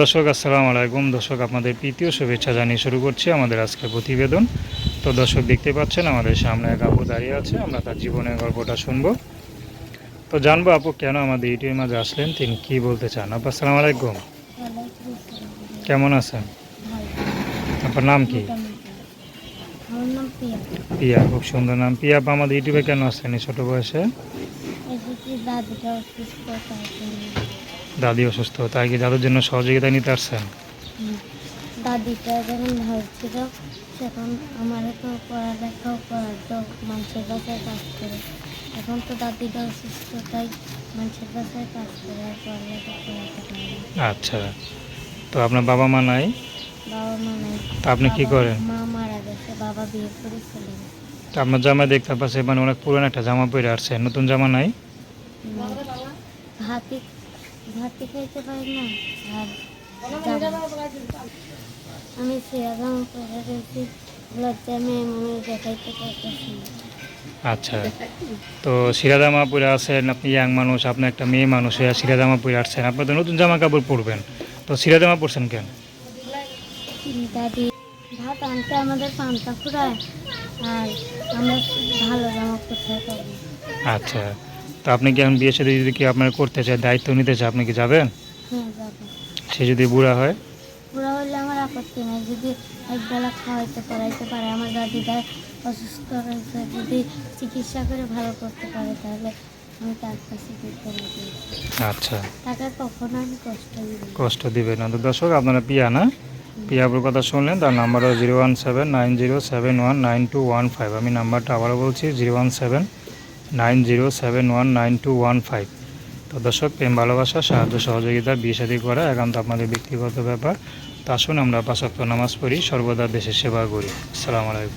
দর্শক, আসসালামু আলাইকুম। দর্শক, আপনাদের তৃতীয় শুভেচ্ছা জানিয়ে শুরু করছি আমাদের আজকে প্রতিবেদন। তো দর্শক, দেখতে পাচ্ছেন, আমাদের সামনে এক আপু দাঁড়িয়ে আছে। আমরা তার জীবনের গল্পটা শুনব। তো জানব আপু, কেন আমাদের ইউটিউবের মাঝে আসলেন? তিনি কি বলতে চান? আপু, আসসালামু আলাইকুম। কেমন আছেন? আপনার নাম কি? পিয়া, খুব সুন্দর নাম। পিয়া, আপু, আমাদের ইউটিউবে কেন আসলেন এই ছোটো বয়সে? দাদি অসুস্থ তাই কি দাদুর জন্য সহযোগিতা নিতে আসছেন? দাদিটা যখন হয়েছিল তখন আমারও তো পড়ালেখাও করাতো মানুষের বাসায় কাজ করে। এখন তো দাদিটা অসুস্থ তাই মানুষের বাসায় কাজ করে আর পড়ালেখা করাতে আচ্ছা তো আপনার বাবা মা নাই? বাবা মা নাই। তা আপনি কি বাবা- করেন? মা মারা গেছে বাবা বিয়ে করে চলে গেছে। তো আপনার জামা দেখতে পাচ্ছে মানে অনেক পুরনো একটা জামা পরে আসছে নতুন জামা নাই? ভাতি খাইতে পারি না আর আমি সেরকম পরে রয়েছি লজ্জা মেয়ে মনে দেখাইতে পারতেছি আচ্ছা তো সিরা জামা পরে আছেন আপনি ইয়াং মানুষ আপনি একটা মেয়ে মানুষ হয়ে সিরা জামা পরে আসছেন আপনি তো নতুন জামা কাপড় পরবেন তো সিরা জামা পরছেন কেন? দাদি ভাত আনতে আমাদের পান্তা ফুরায় আর আমরা ভালো জামা কোথায় পাবো? আচ্ছা। তো আপনি কি এখন বিয়ে সাথে যদি কি আপনার করতে চায় দায়িত্ব নিতে চায় আপনি কি যাবেন? হ্যাঁ সে যদি বুড়া হয়? পুরা হলে আমার আপত্তি নেই। যদি একবেলা খাওয়াইতে পড়াইতে পারে আমার অসুস্থ রয়েছে যদি চিকিৎসা করে ভালো করতে পারে তাহলে আমি তার কাছে আচ্ছা। তাকে কখনো আমি কষ্ট দিব কষ্ট দিবেন না। তো দর্শক আপনারা পিয়া না? পিয়াপুর কথা শুনলেন তার number zero one seven nine zero seven one nine two one five. আমি নাম্বারটা আবারও বলছি zero one seven nine zero seven one nine two one five. তো দর্শক, প্রেম, ভালোবাসা, সাহায্য, সহযোগিতা, বিয়ে শাদী করা একান্ত আপনাদের ব্যক্তিগত ব্যাপার। তা শুনে আমরা পাঁচক্ত নামাজ পড়ি, সর্বদা দেশের সেবা করি। আসসালামু আলাইকুম।